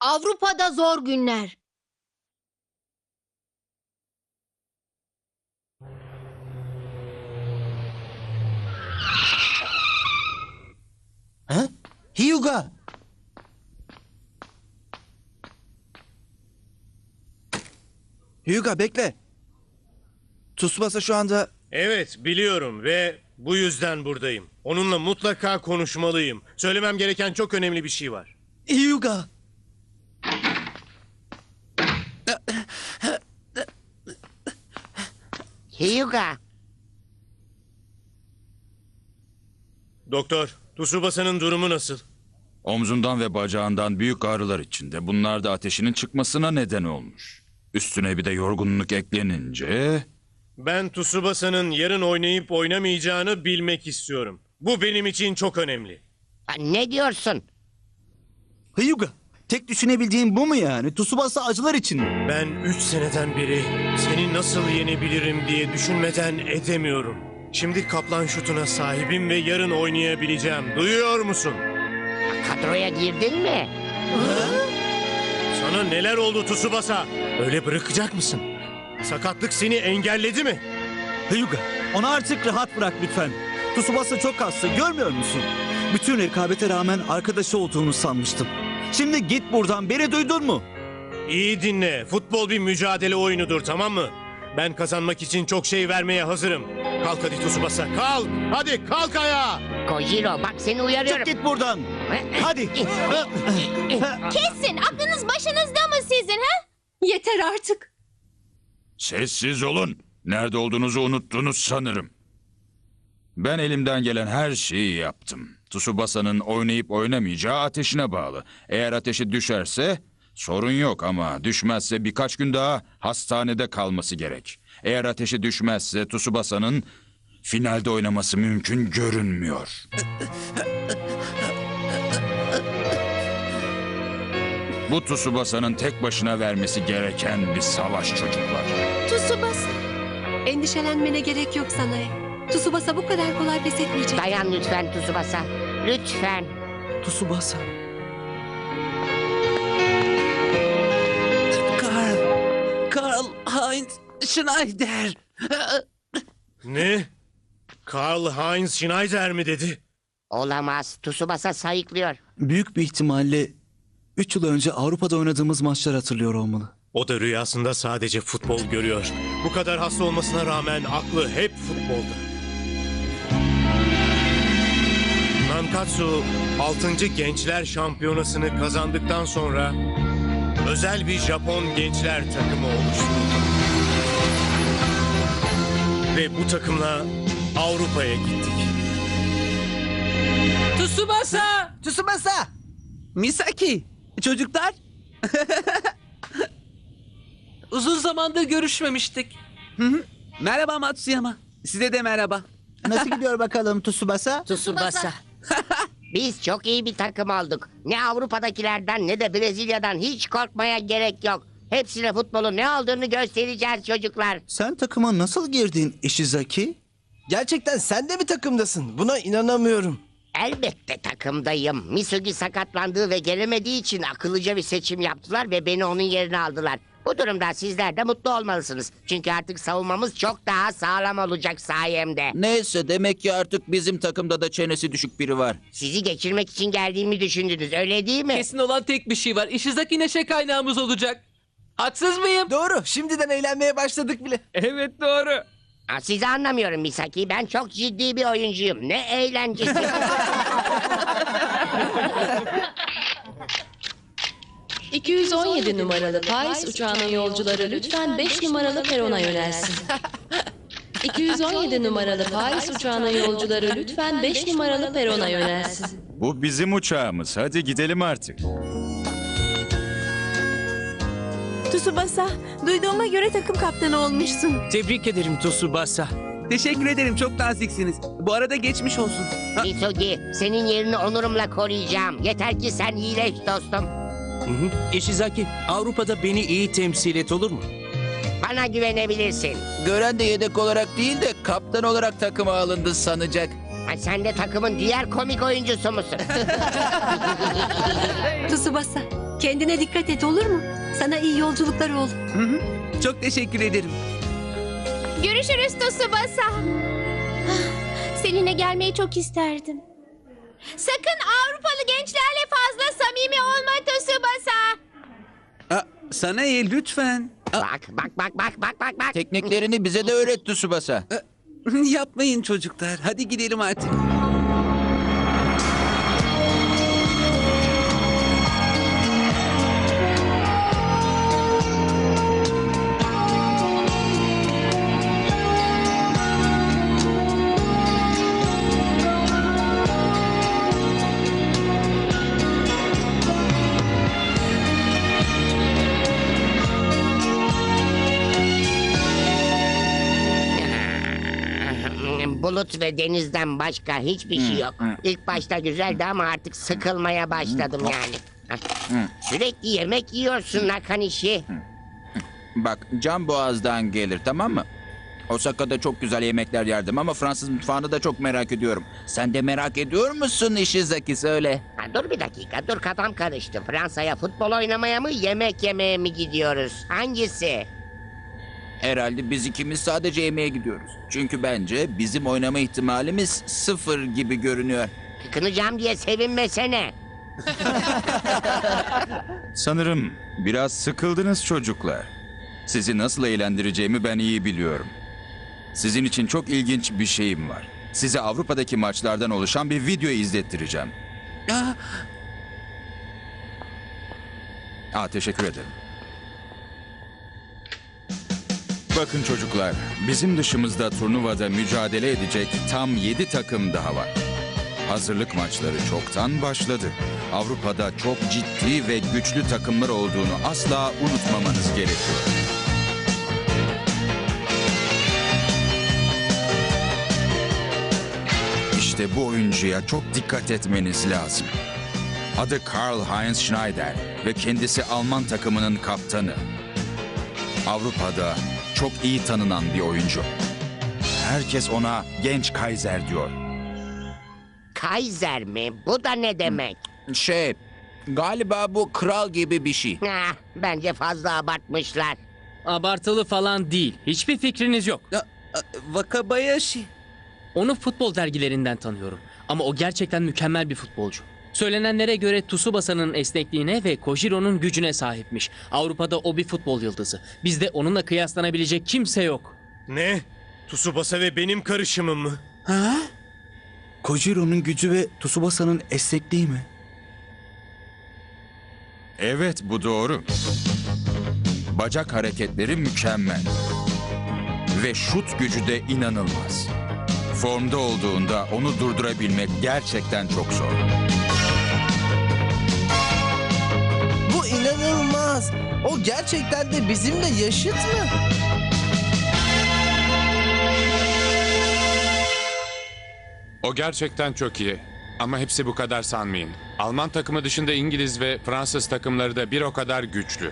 Avrupa'da zor günler. Ha? Hyuga. Hyuga bekle. Tsubasa şu anda Evet biliyorum ve bu yüzden buradayım. Onunla mutlaka konuşmalıyım. Söylemem gereken çok önemli bir şey var. Hyuga. Hyuga. Doktor, Tsubasa'nın durumu nasıl? Omzundan ve bacağından büyük ağrılar içinde. Bunlar da ateşinin çıkmasına neden olmuş. Üstüne bir de yorgunluk eklenince... Ben Tsubasa'nın yarın oynayıp oynamayacağını bilmek istiyorum. Bu benim için çok önemli. Ha, Ne diyorsun? Hyuga. Tek düşünebildiğin bu mu yani? Tsubasa acılar için mi? Ben üç seneden beri seni nasıl yenebilirim diye düşünmeden edemiyorum. Şimdi kaplan şutuna sahibim ve yarın oynayabileceğim. Duyuyor musun? Kadroya girdin mi? Sana neler oldu Tsubasa? Öyle bırakacak mısın? Sakatlık seni engelledi mi? Hyuga. Onu artık rahat bırak lütfen. Tsubasa çok hasta görmüyor musun? Bütün rekabete rağmen arkadaşı olduğunu sanmıştım. Şimdi git buradan beni duydun mu? İyi dinle. Futbol bir mücadele oyunudur tamam mı? Ben kazanmak için çok şey vermeye hazırım. Kalk hadi Tsubasa kalk. Hadi kalk ayağa. Kojiro bak seni uyarıyorum. Çık git buradan. Hadi. Kesin aklınız başınızda mı sizin ha? Yeter artık. Sessiz olun. Nerede olduğunuzu unuttunuz sanırım. Ben elimden gelen her şeyi yaptım. Tsubasa'nın oynayıp oynamayacağı ateşine bağlı. Eğer ateşi düşerse sorun yok ama düşmezse birkaç gün daha hastanede kalması gerek. Eğer ateşi düşmezse Tsubasa'nın finalde oynaması mümkün görünmüyor. Bu Tsubasa'nın tek başına vermesi gereken bir savaş çocuklar. Tsubasa. Endişelenmene gerek yok Sanae. Tsubasa bu kadar kolay pes etmeyecek. Dayan lütfen Tsubasa. Lütfen. Tsubasa. Karl. Karl Heinz Schneider. Ne? Karl Heinz Schneider mi dedi? Olamaz. Tsubasa sayıklıyor. Büyük bir ihtimalle 3 yıl önce Avrupa'da oynadığımız maçlar hatırlıyor olmalı. O da rüyasında sadece futbol görüyor. Bu kadar hasta olmasına rağmen aklı hep futbolda. Nankatsu 6. Gençler Şampiyonası'nı kazandıktan sonra özel bir Japon gençler takımı oluşturdu. Ve bu takımla Avrupa'ya gittik. Tsubasa! Tsubasa! Misaki! Çocuklar! Uzun zamandır görüşmemiştik. Merhaba Matsuyama. Size de merhaba. Nasıl gidiyor bakalım Tsubasa? Tsubasa. Biz çok iyi bir takım olduk. Ne Avrupa'dakilerden ne de Brezilya'dan hiç korkmaya gerek yok. Hepsine futbolun ne olduğunu göstereceğiz çocuklar. Sen takıma nasıl girdin Ishizaki? Gerçekten sen de mi takımdasın? Buna inanamıyorum. Elbette takımdayım. Misugi sakatlandığı ve gelemediği için akıllıca bir seçim yaptılar ve beni onun yerine aldılar. Bu durumda sizler de mutlu olmalısınız. Çünkü artık savunmamız çok daha sağlam olacak sayemde. Neyse demek ki artık bizim takımda da çenesi düşük biri var. Sizi geçirmek için geldiğimi düşündünüz öyle değil mi? Kesin olan tek bir şey var. Ishizaki neşe kaynağımız olacak. Haksız mıyım? Doğru. Şimdiden eğlenmeye başladık bile. Evet doğru. Ha, sizi anlamıyorum Misaki. Ben çok ciddi bir oyuncuyum. Ne eğlencesi. ...217 numaralı Paris uçağının yolcuları lütfen 5 numaralı perona yönelsin. 217 numaralı Paris uçağının yolcuları lütfen 5 numaralı perona yönelsin. Bu bizim uçağımız. Hadi gidelim artık. Tsubasa, duyduğuma göre takım kaptanı olmuşsun. Tebrik ederim Tsubasa. Teşekkür ederim. Çok naziksiniz. Bu arada geçmiş olsun. Ha, senin yerini onurumla koruyacağım. Yeter ki sen iyileş dostum. Ishizaki Avrupa'da beni iyi temsil et olur mu? Bana güvenebilirsin. Gören de yedek olarak değil de kaptan olarak takıma alındı sanacak. Ha, sen de takımın diğer komik oyuncusu musun? Tsubasa. Kendine dikkat et olur mu? Sana iyi yolculuklar oğlum. Çok teşekkür ederim. Görüşürüz Tsubasa. Ah, Seninle gelmeyi çok isterdim. Sakın Avrupalı gençlerle fazla samimi olma Tsubasa. Aa, sana el lütfen. Aa, Bak bak bak bak bak bak bak. Tekniklerini bize de öğret Tsubasa. yapmayın çocuklar. Hadi gidelim artık. Bulut ve denizden başka hiçbir şey yok. İlk başta güzeldi ama artık sıkılmaya başladım yani. Sürekli yemek yiyorsun Nakanishi. Bak can boğazdan gelir tamam mı? Osaka'da çok güzel yemekler yerdim ama Fransız mutfağını da çok merak ediyorum. Sen de merak ediyor musun Ishizaki söyle. Ha, dur bir dakika dur kafam karıştı. Fransa'ya futbol oynamaya mı yemek yemeye mi gidiyoruz? Hangisi? Herhalde biz ikimiz sadece yemeğe gidiyoruz. Çünkü bence bizim oynama ihtimalimiz sıfır gibi görünüyor. Tıkınacağım diye sevinmesene. Sanırım biraz sıkıldınız çocuklar. Sizi nasıl eğlendireceğimi ben iyi biliyorum. Sizin için çok ilginç bir şeyim var. Size Avrupa'daki maçlardan oluşan bir video izlettireceğim. Aa, teşekkür ederim. Bakın çocuklar, bizim dışımızda turnuvada mücadele edecek tam 7 takım daha var. Hazırlık maçları çoktan başladı. Avrupa'da çok ciddi ve güçlü takımlar olduğunu asla unutmamanız gerekiyor. İşte bu oyuncuya çok dikkat etmeniz lazım. Adı Karl-Heinz Schneider ve kendisi Alman takımının kaptanı. Avrupa'da çok iyi tanınan bir oyuncu. Herkes ona genç Kaiser diyor. Kaiser mi? Bu da ne demek? Şey, galiba bu kral gibi bir şey. Ah, bence fazla abartmışlar. Abartılı falan değil. Hiçbir fikriniz yok. aa, Wakabayashi. Onu futbol dergilerinden tanıyorum. Ama o gerçekten mükemmel bir futbolcu. Söylenenlere göre Tsubasa'nın esnekliğine ve Kojiro'nun gücüne sahipmiş. Avrupa'da o bir futbol yıldızı. Bizde onunla kıyaslanabilecek kimse yok. Ne? Tsubasa ve benim karışımım mı? Ha? Kojiro'nun gücü ve Tsubasa'nın esnekliği mi? Evet bu doğru. Bacak hareketleri mükemmel. Ve şut gücü de inanılmaz. Formda olduğunda onu durdurabilmek gerçekten çok zor. İnanılmaz. O gerçekten de bizimle yaşıt mı? O gerçekten çok iyi. Ama hepsi bu kadar sanmayın. Alman takımı dışında İngiliz ve Fransız takımları da bir o kadar güçlü.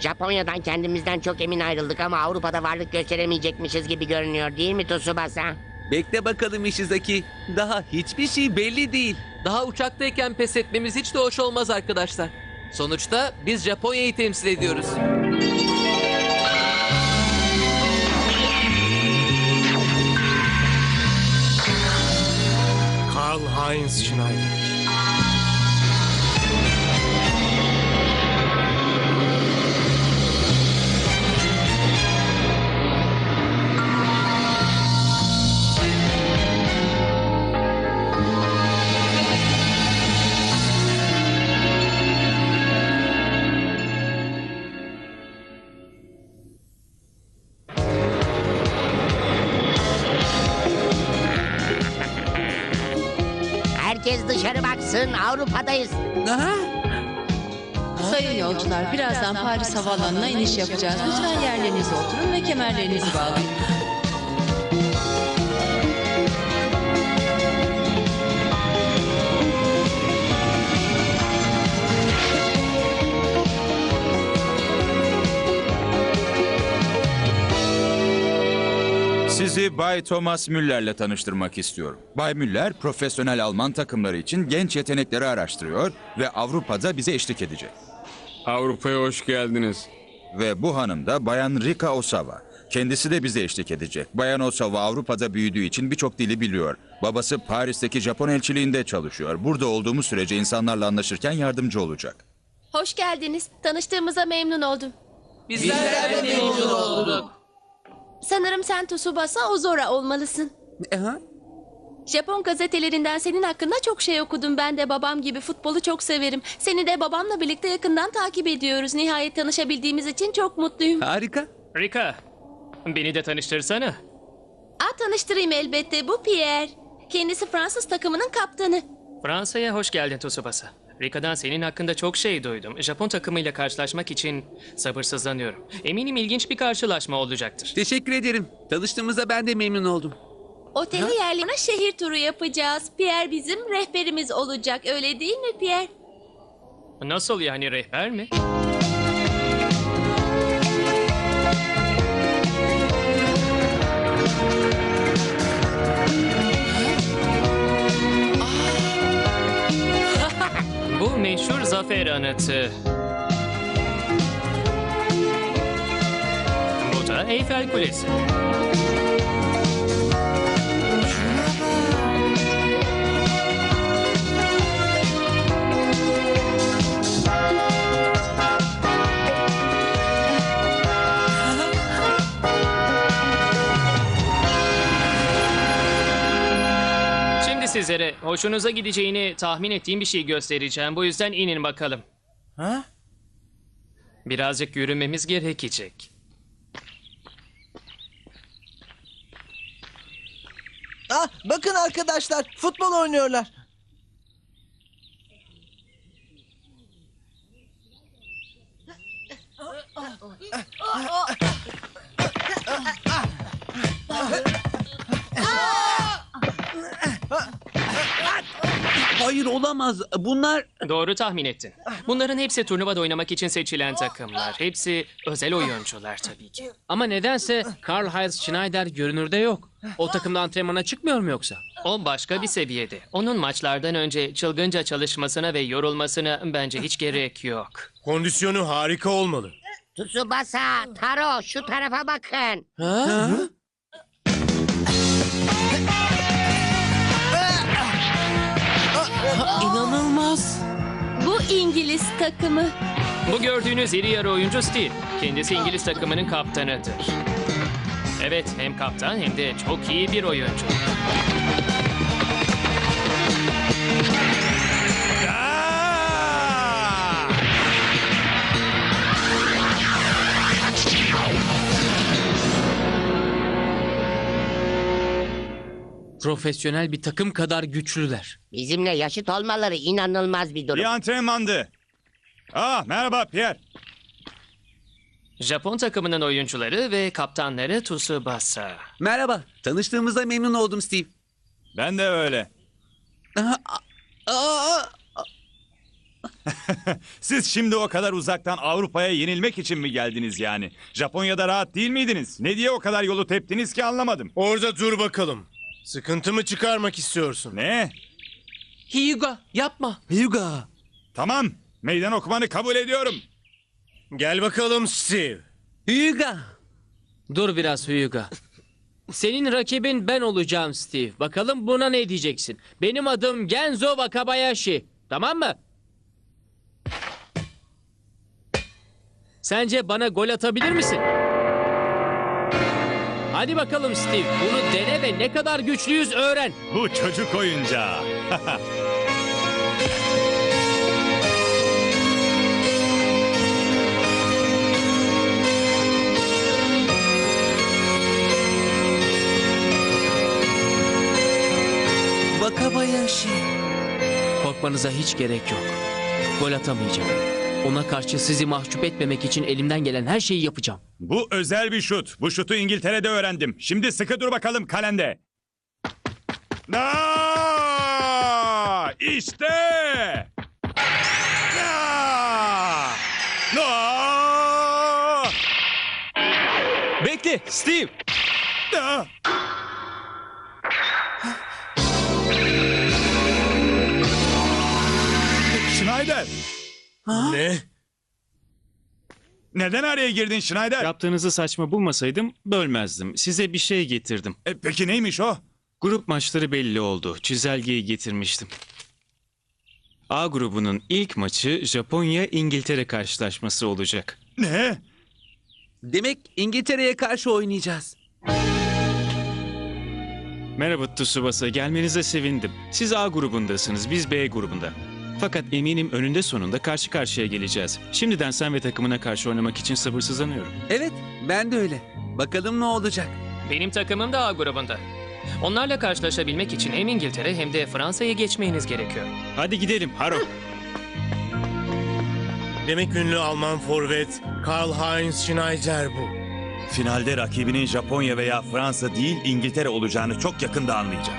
Japonya'dan kendimizden çok emin ayrıldık ama Avrupa'da varlık gösteremeyecekmişiz gibi görünüyor değil mi Tsubasa? Bekle bakalım Ishizaki. Daha hiçbir şey belli değil. Daha uçaktayken pes etmemiz hiç de hoş olmaz arkadaşlar. Sonuçta biz Japonya'yı temsil ediyoruz. Karl-Heinz Schneider. Baksın Avrupa'dayız. Aha. Sayın yolcular, birazdan Paris Havaalanı'na iniş yapacağız. Lütfen yerlerinize oturun ve kemerlerinizi bağlayın. Sizi Bay Thomas Müller'le tanıştırmak istiyorum. Bay Müller profesyonel Alman takımları için genç yetenekleri araştırıyor ve Avrupa'da bize eşlik edecek. Avrupa'ya hoş geldiniz. Ve bu hanım da Bayan Rika Osawa. Kendisi de bize eşlik edecek. Bayan Osawa Avrupa'da büyüdüğü için birçok dili biliyor. Babası Paris'teki Japon elçiliğinde çalışıyor. Burada olduğumuz sürece insanlarla anlaşırken yardımcı olacak. Hoş geldiniz. Tanıştığımıza memnun oldum. Bizler de memnun olduk. Sanırım sen Tsubasa Ozora olmalısın. Aha. Japon gazetelerinden senin hakkında çok şey okudum. Ben de babam gibi futbolu çok severim. Seni de babamla birlikte yakından takip ediyoruz. Nihayet tanışabildiğimiz için çok mutluyum. Harika. Rika, beni de tanıştırsana. Aa, tanıştırayım elbette. Bu Pierre. Kendisi Fransız takımının kaptanı. Fransa'ya hoş geldin Tsubasa. Rika'dan senin hakkında çok şey duydum. Japon takımıyla karşılaşmak için sabırsızlanıyorum. Eminim ilginç bir karşılaşma olacaktır. Teşekkür ederim. Tanıştığımıza ben de memnun oldum. Oteli yerlerine şehir turu yapacağız. Pierre bizim rehberimiz olacak. Öyle değil mi Pierre? Nasıl yani rehber mi? Meşhur zafer anıtı. Bu da Eyfel Kulesi. Sizlere hoşunuza gideceğini tahmin ettiğim bir şey göstereceğim. Bu yüzden inin bakalım. Ha? Birazcık yürümemiz gerekecek. Ah, bakın arkadaşlar futbol oynuyorlar. Hayır olamaz. Bunlar... Doğru tahmin ettin. Bunların hepsi turnuvada oynamak için seçilen takımlar. Hepsi özel oyuncular tabii ki. Ama nedense Karl-Heinz Schneider görünürde yok. O takımda antrenmana çıkmıyor mu yoksa? O başka bir seviyede. Onun maçlardan önce çılgınca çalışmasına ve yorulmasına bence hiç gerek yok. Kondisyonu harika olmalı. Tsubasa, Taro şu tarafa bakın. İnanılmaz. İngiliz takımı. Bu gördüğünüz iri yarı oyuncu Steve. Kendisi İngiliz takımının kaptanıdır. Evet, hem kaptan hem de çok iyi bir oyuncu. Profesyonel bir takım kadar güçlüler. Bizimle yaşıt olmaları inanılmaz bir durum. İyi antrenmandı. Ah merhaba Pierre. Japon takımının oyuncuları ve kaptanları Tsubasa. Merhaba. Tanıştığımıza memnun oldum Steve. Ben de öyle. Aa, Siz şimdi o kadar uzaktan Avrupa'ya yenilmek için mi geldiniz yani? Japonya'da rahat değil miydiniz? Ne diye o kadar yolu teptiniz ki anlamadım. Orada dur bakalım. Sıkıntı mı çıkarmak istiyorsun? Ne? Hyuga yapma. Hyuga. Tamam. Meydan okumanı kabul ediyorum. Gel bakalım Steve. Hyuga. Dur biraz Hyuga. Senin rakibin ben olacağım Steve. Bakalım buna ne diyeceksin? Benim adım Genzo Wakabayashi. Tamam mı? Sence bana gol atabilir misin? Hadi bakalım Steve. Bunu dene ve ne kadar güçlüyüz öğren. Bu çocuk oyuncağı. Wakabayashi. Korkmanıza hiç gerek yok. Gol atamayacağım. Ona karşı sizi mahcup etmemek için elimden gelen her şeyi yapacağım. Bu özel bir şut. Bu şutu İngiltere'de öğrendim. Şimdi sıkı dur bakalım kalende. Aa, işte. Aa! Aa! Bekle Steve. Aa! Schneider. Ne? Neden araya girdin Schneider? Yaptığınızı saçma bulmasaydım bölmezdim. Size bir şey getirdim. E, peki neymiş o? Grup maçları belli oldu. Çizelgeyi getirmiştim. A grubunun ilk maçı Japonya-İngiltere karşılaşması olacak. Ne? Demek İngiltere'ye karşı oynayacağız. Merhaba Tsubasa, gelmenize sevindim. Siz A grubundasınız, biz B grubunda. Fakat eminim önünde sonunda karşı karşıya geleceğiz. Şimdiden sen ve takımına karşı oynamak için sabırsızlanıyorum. Evet, ben de öyle. Bakalım ne olacak. Benim takımım da A grubunda. Onlarla karşılaşabilmek için hem İngiltere hem de Fransa'yı geçmeniz gerekiyor. Hadi gidelim Haro. Demek ünlü Alman forvet Karl-Heinz Schneider bu. Finalde rakibinin Japonya veya Fransa değil İngiltere olacağını çok yakında anlayacak.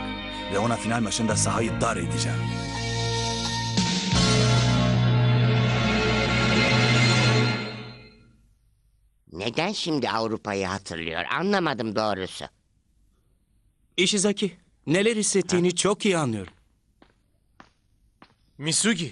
Ve ona final maçında sahayı dar edeceğim. Neden şimdi Avrupa'yı hatırlıyor anlamadım doğrusu. Ishizaki, neler hissettiğini çok iyi anlıyorum. Misugi.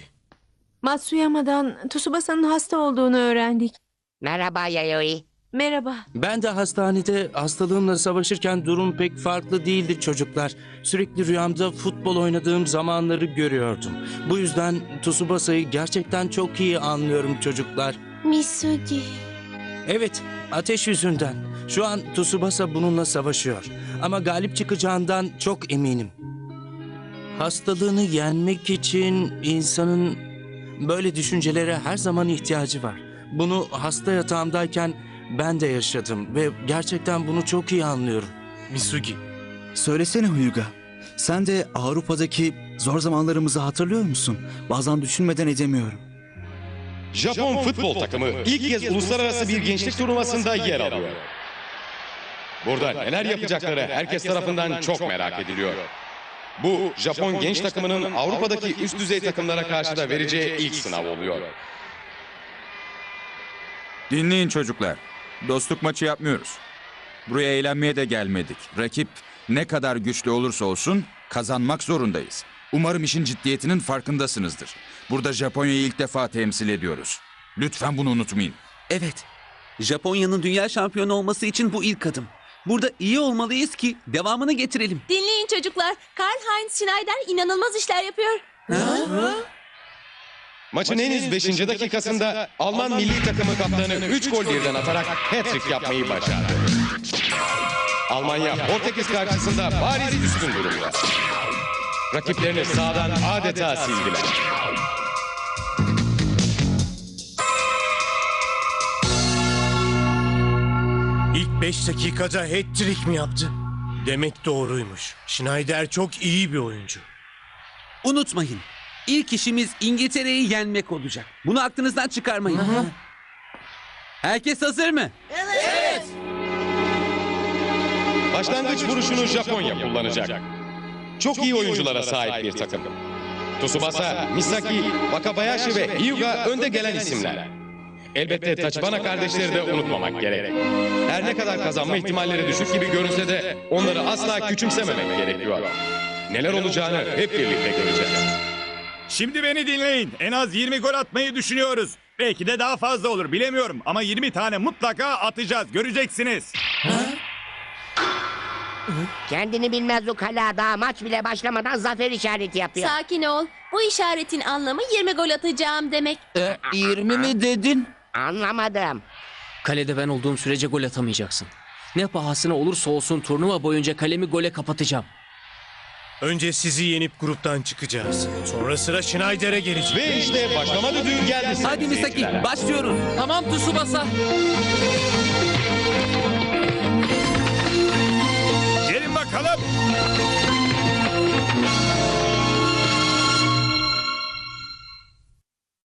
Matsuyama'dan Tsubasa'nın hasta olduğunu öğrendik. Merhaba Yayoi. Merhaba. Ben de hastanede hastalığımla savaşırken durum pek farklı değildi çocuklar. Sürekli rüyamda futbol oynadığım zamanları görüyordum. Bu yüzden Tsubasa'yı gerçekten çok iyi anlıyorum çocuklar. Misugi. Evet, ateş yüzünden. Şu an Tsubasa bununla savaşıyor. Ama galip çıkacağından çok eminim. Hastalığını yenmek için insanın böyle düşüncelere her zaman ihtiyacı var. Bunu hasta yatağımdayken ben de yaşadım ve gerçekten bunu çok iyi anlıyorum. Misugi. Söylesene Huyga. Sen de Avrupa'daki zor zamanlarımızı hatırlıyor musun? Bazen düşünmeden edemiyorum. Japon futbol takımı ilk kez uluslararası bir gençlik turnuvasında yer alıyor. Burada neler yapacakları herkes tarafından çok merak ediliyor. Bu Japon genç takımının Avrupa'daki üst düzey takımlara karşı da vereceği ilk sınav oluyor. Dinleyin çocuklar. Dostluk maçı yapmıyoruz. Buraya eğlenmeye de gelmedik. Rakip ne kadar güçlü olursa olsun kazanmak zorundayız. Umarım işin ciddiyetinin farkındasınızdır. Burada Japonya'yı ilk defa temsil ediyoruz. Lütfen bunu unutmayın. Evet, Japonya'nın dünya şampiyonu olması için bu ilk adım. Burada iyi olmalıyız ki devamını getirelim. Dinleyin çocuklar. Karl-Heinz Schneider inanılmaz işler yapıyor. Maçın henüz 5. dakikasında Alman milli takımı kaptanı 3 gol birden atarak hat-trick yapmayı başardı. Almanya Portekiz karşısında bariz üstün durumda. Rakiplerini sağdan adeta sildiler. İlk 5 dakikada hat-trick mi yaptı? Demek doğruymuş. Schneider çok iyi bir oyuncu. Unutmayın, ilk işimiz İngiltere'yi yenmek olacak. Bunu aklınızdan çıkarmayın. Herkes hazır mı? Başlangıç vuruşunu Japonya kullanacak. Çok iyi oyunculara sahip bir takım. Tsubasa, Misaki, Wakabayashi ve Hyuga önde gelen isimler. Elbette Tachibana kardeşleri de unutmamak gerek. Her ne kadar kazanma ihtimalleri düşük gibi görünse de onları asla küçümsememek gerekiyor. Neler olacağını hep birlikte göreceğiz. Şimdi beni dinleyin. En az 20 gol atmayı düşünüyoruz. Belki de daha fazla olur bilemiyorum. Ama 20 tane mutlaka atacağız. Göreceksiniz. Kendini bilmez ukala daha maç bile başlamadan zafer işareti yapıyor. Sakin ol. Bu işaretin anlamı 20 gol atacağım demek. 20 mi dedin? Anlamadım. Kalede ben olduğum sürece gol atamayacaksın. Ne pahasına olursa olsun turnuva boyunca kalemi gole kapatacağım. Önce sizi yenip gruptan çıkacağız. Sonra sıra Schneider'e gelecek. Ve işte başlama düdüğü geldi. Hadi Misaki, başlıyoruz. Tamam Tsubasa.